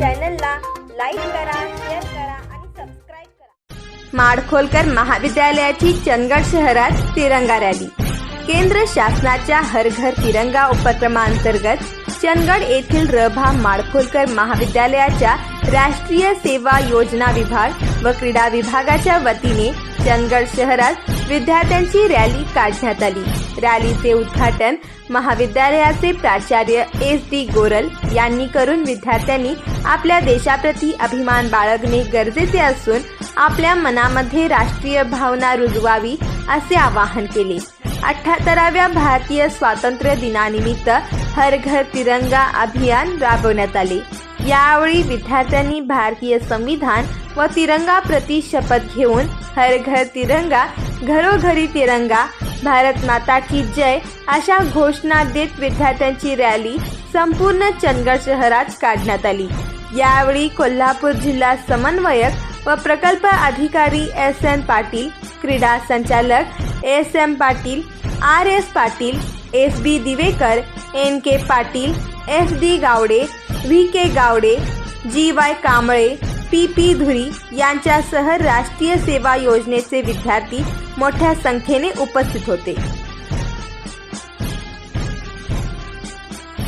चॅनलला लाईक करा शेअर करा आणि सबस्क्राईब करा. माडखोलकर महाविद्यालयाची चंदगड शहरात तिरंगा रॅली. केंद्र शासनाच्या हर घर तिरंगा उपक्रमांतर्गत चंदगड येथील रभा माडखोलकर महाविद्यालयाच्या राष्ट्रीय सेवा योजना विभाग व क्रीडा विभागाच्या वतीने चंदगड शहरात विद्यार्थ्यांची रॅली काढण्यात आली. रॅलीचे उद्घाटन महाविद्यालयाचे प्राचार्य एस डी गोरल यांनी करून विद्यार्थ्यांनी आपल्या देशाप्रती अभिमान बाळगणे गरजेचे असून आपल्या मनामध्ये राष्ट्रीय भावना रुजवावी असे आवाहन केले. अठ्याहत्तराव्या भारतीय स्वातंत्र्य दिनानिमित्त हर घर तिरंगा अभियान राबवण्यात आले. यावेळी विद्यार्थ्यांनी भारतीय संविधान व तिरंगा प्रति शपथ घेऊन हर घर तिरंगा घरोघरी तिरंगा भारत माता की जय अशा घोषणा देत विद्यार्थ्यांची रॅली संपूर्ण चंदगड शहरात काढण्यात आली. यावेळी कोल्हापूर जिल्हा समन्वयक व प्रकल्प अधिकारी एस एन पाटील क्रीडा संचालक S M Patil R S Patil S B Divekar N K Patil S D Gawade V K Gawade G Y Kamble P P Dhuri यांच्यासह राष्ट्रीय सेवा योजनेचे विद्यार्थी मोठ्या संख्येने उपस्थित होते.